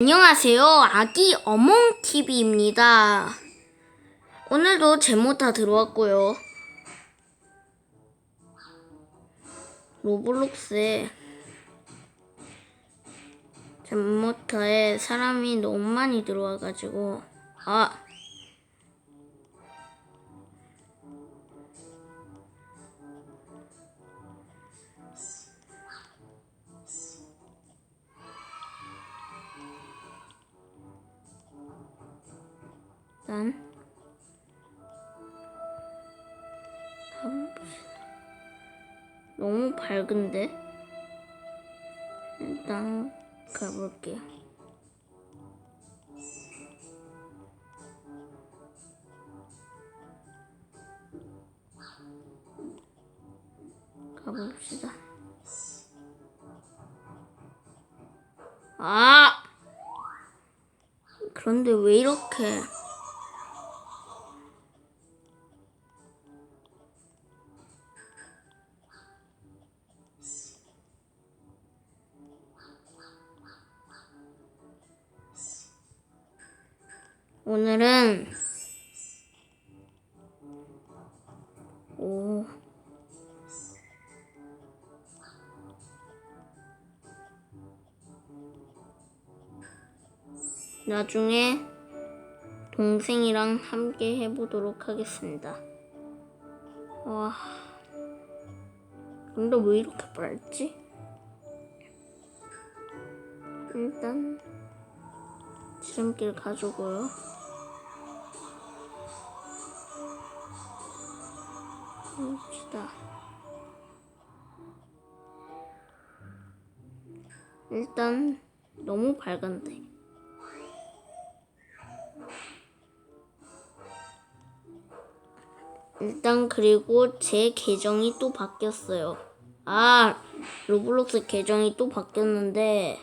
안녕하세요. 아기 어몽TV입니다. 오늘도 제모 다 들어왔고요. 로블록스에 제모타에 사람이 너무 많이 들어와가지고 아 가봅시다. 너무 밝은데 일단 가볼게요. 가봅시다. 아! 그런데 왜 이렇게 오늘은 오 나중에 동생이랑 함께 해보도록 하겠습니다. 와, 근데 왜 이렇게 빨지? 일단 지름길 가지고요. 봅시다. 일단 너무 밝은데. 일단 그리고 제 계정이 또 바뀌었어요. 아, 로블록스 계정이 또 바뀌었는데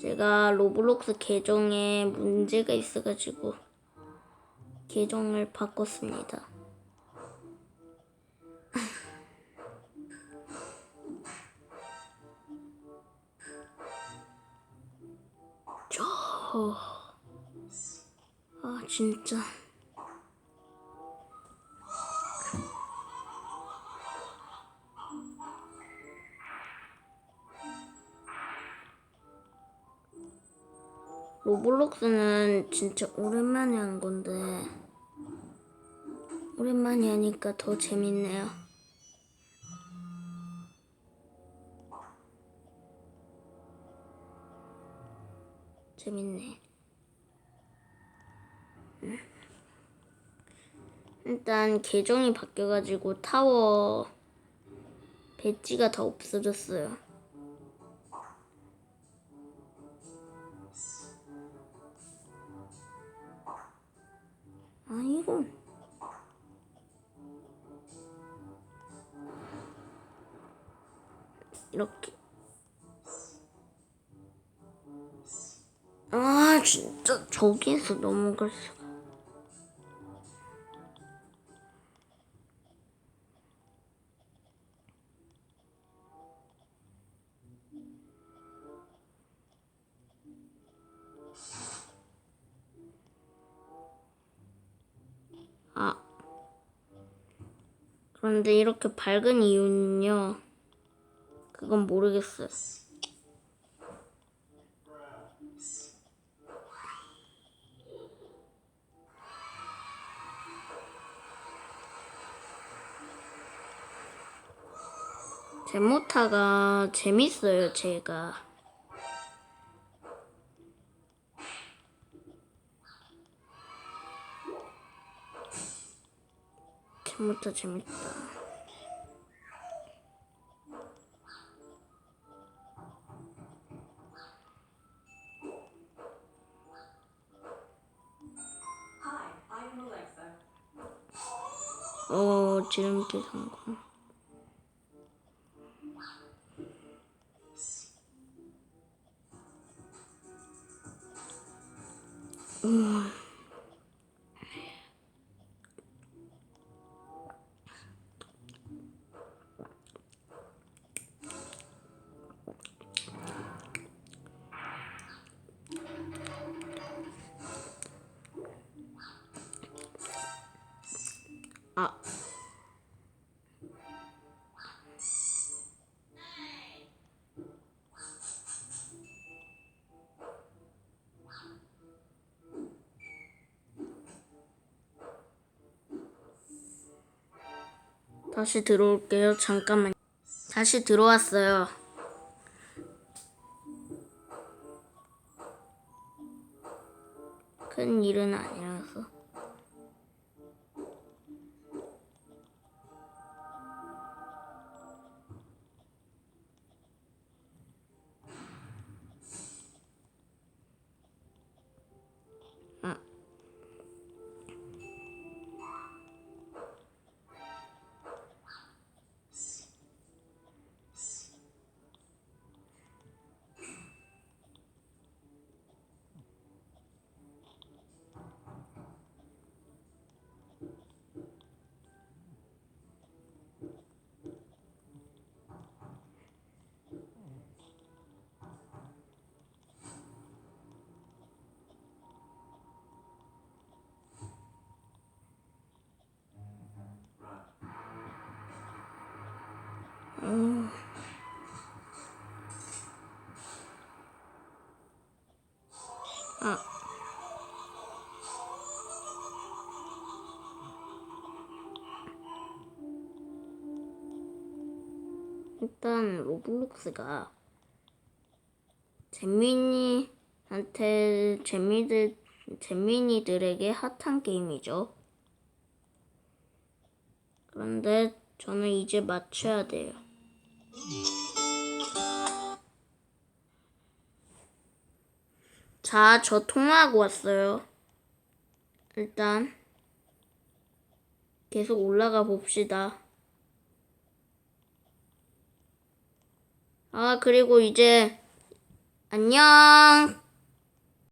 제가 로블록스 계정에 문제가 있어가지고 계정을 바꿨습니다. 저... 아 진짜 로블록스는 진짜 오랜만에 한 건데 오랜만에 하니까 더 재밌네요. 재밌네. 음. 일단 계정이 바뀌어가지고 타워 배지가 다 없어졌어요. 아 이건 이렇게 진짜 저기에서 넘어갈 수가 아 그런데 이렇게 밝은 이유는요 그건 모르겠어요. 제모타가 재밌어요, 제가. 제모타 재밌다. 어, 지름길 성공. 嗯。 다시 들어올게요. 잠깐만. 다시 들어왔어요. 큰 일은 아니라서. 일단 로블록스가 재민이한테 재미들 재민이들에게 핫한 게임이죠. 그런데 저는 이제 맞춰야 돼요. 자, 저 통화하고 왔어요. 일단 계속 올라가 봅시다. 아, 그리고 이제 안녕.